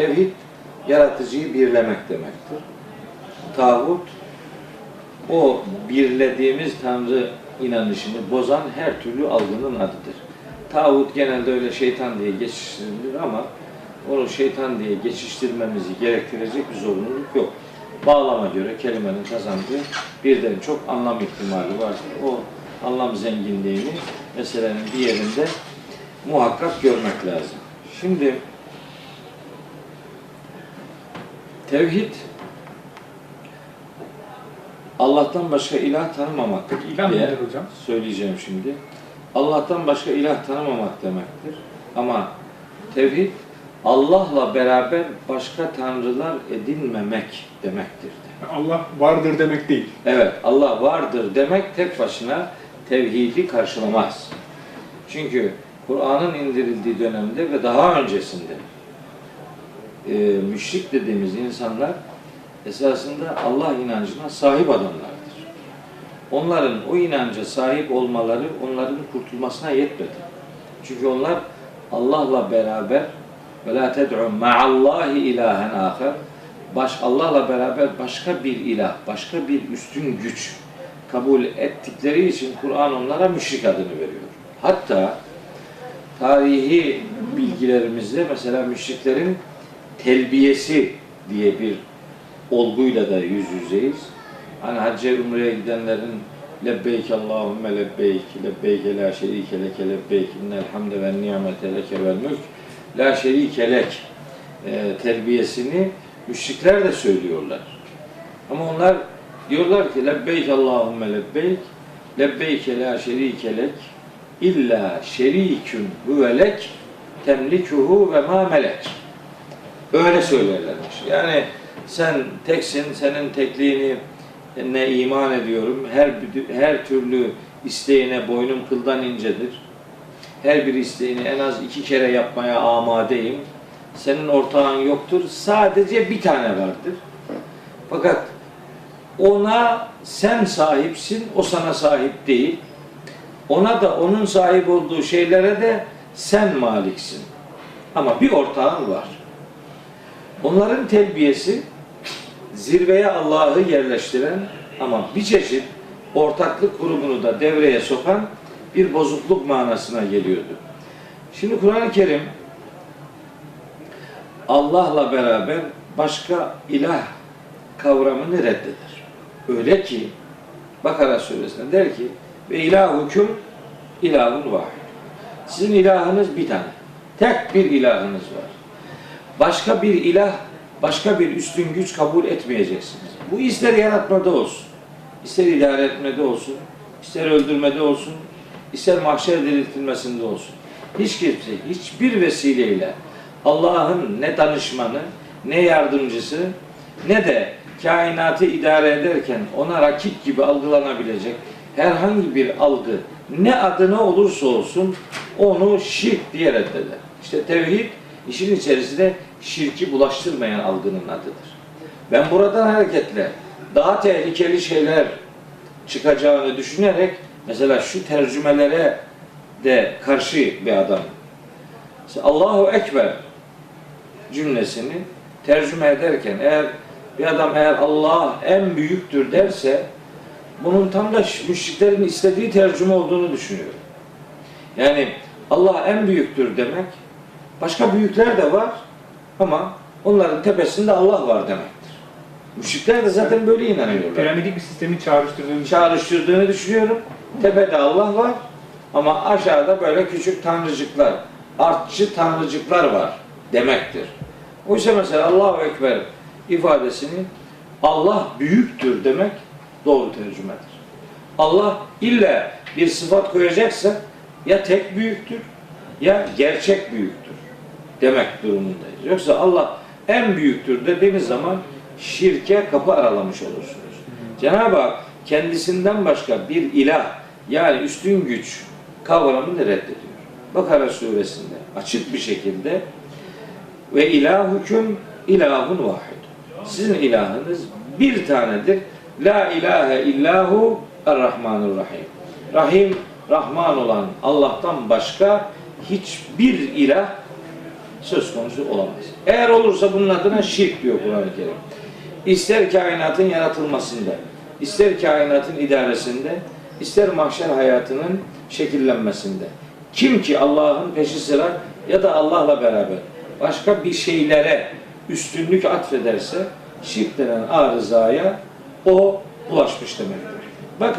Tevhid yaratıcıyı birlemek demektir. Tağut o birlediğimiz Tanrı inanışını bozan her türlü algının adıdır. Tağut genelde öyle şeytan diye geçiştirilir ama onu şeytan diye geçiştirmemizi gerektirecek bir zorunluluk yok. Bağlama göre kelimenin kazandığı birden çok anlam ihtimali vardır. O anlam zenginliğini meselenin bir yerinde muhakkak görmek lazım. Şimdi tevhid Allah'tan başka ilah tanımamak İlan diye hocam? söyleyeceğim şimdi. Allah'tan başka ilah tanımamak demektir. Ama tevhid Allah'la beraber başka tanrılar edinmemek demektir. Allah vardır demek değil. Evet, Allah vardır demek tek başına tevhidi karşılamaz. Çünkü Kur'an'ın indirildiği dönemde ve daha öncesinde e, müşrik dediğimiz insanlar esasında Allah inancına sahip adamlardır. Onların o inanca sahip olmaları onların kurtulmasına yetmedi. Çünkü onlar Allah'la beraber ve la ted'u ma'allahi ilahen ahar baş Allah'la beraber başka bir ilah, başka bir üstün güç kabul ettikleri için Kur'an onlara müşrik adını veriyor. Hatta tarihi bilgilerimizde mesela müşriklerin telbiyesi diye bir olguyla da yüz yüzeyiz. Hani hacca umreye gidenlerin lebbeyk Allahümme lebbeyk lebbeyk la şerike leke lebbeyk innel hamde ve nimete leke vel mülk la şerike lek e, terbiyesini müşrikler de söylüyorlar. Ama onlar diyorlar ki lebbeyk Allahümme lebbeyk lebbeyk la şerike lek illa şerikün huvelek temlikuhu ve ma melek. Öyle söylerlermiş. Yani sen teksin, senin tekliğini ne iman ediyorum. Her her türlü isteğine boynum kıldan incedir. Her bir isteğini en az iki kere yapmaya amadeyim. Senin ortağın yoktur. Sadece bir tane vardır. Fakat ona sen sahipsin, o sana sahip değil. Ona da onun sahip olduğu şeylere de sen maliksin. Ama bir ortağın var. Onların telbiyesi zirveye Allah'ı yerleştiren ama bir çeşit ortaklık grubunu da devreye sokan bir bozukluk manasına geliyordu. Şimdi Kur'an-ı Kerim Allah'la beraber başka ilah kavramını reddeder. Öyle ki Bakara suresinde der ki ve ilahukum ilahun vahid. Sizin ilahınız bir tane. Tek bir ilahınız var. Başka bir ilah, başka bir üstün güç kabul etmeyeceksiniz. Bu ister yaratmada olsun, ister idare etmede olsun, ister öldürmede olsun, ister mahşer diriltilmesinde olsun. Hiç kimse, hiçbir vesileyle Allah'ın ne danışmanı, ne yardımcısı, ne de kainatı idare ederken ona rakip gibi algılanabilecek herhangi bir algı ne adına olursa olsun onu şirk diye reddeder. İşte tevhid işin içerisinde şirki bulaştırmayan algının adıdır. Ben buradan hareketle daha tehlikeli şeyler çıkacağını düşünerek mesela şu tercümelere de karşı bir adam. Mesela Allahu Ekber cümlesini tercüme ederken eğer bir adam eğer Allah en büyüktür derse bunun tam da müşriklerin istediği tercüme olduğunu düşünüyorum. Yani Allah en büyüktür demek başka büyükler de var ama onların tepesinde Allah var demektir. Müşrikler de zaten böyle inanıyorlar. Piramidik bir sistemi çağrıştırdığını Çağrıştırdığını düşünüyorum. Tepede Allah var ama aşağıda böyle küçük tanrıcıklar, artçı tanrıcıklar var demektir. Oysa mesela Allahu Ekber ifadesini Allah büyüktür demek doğru tercümedir. Allah illa bir sıfat koyacaksa ya tek büyüktür ya gerçek büyüktür demek durumundayız. Yoksa Allah en büyüktür dediğiniz zaman şirke kapı aralamış olursunuz. Cenab-ı Hak kendisinden başka bir ilah yani üstün güç kavramını reddediyor. Bakara suresinde açık bir şekilde ve ilahukum ilahun vahid. Sizin ilahınız bir tanedir. La ilahe illahu er-Rahmanur-Rahim. Rahim, Rahman olan Allah'tan başka hiçbir ilah söz konusu olamaz. Eğer olursa bunun adına şirk diyor Kur'an-ı Kerim. İster kainatın yaratılmasında, ister kainatın idaresinde, ister mahşer hayatının şekillenmesinde. Kim ki Allah'ın peşi sıra ya da Allah'la beraber başka bir şeylere üstünlük atfederse şirk denen arızaya o bulaşmış demektir. Bakın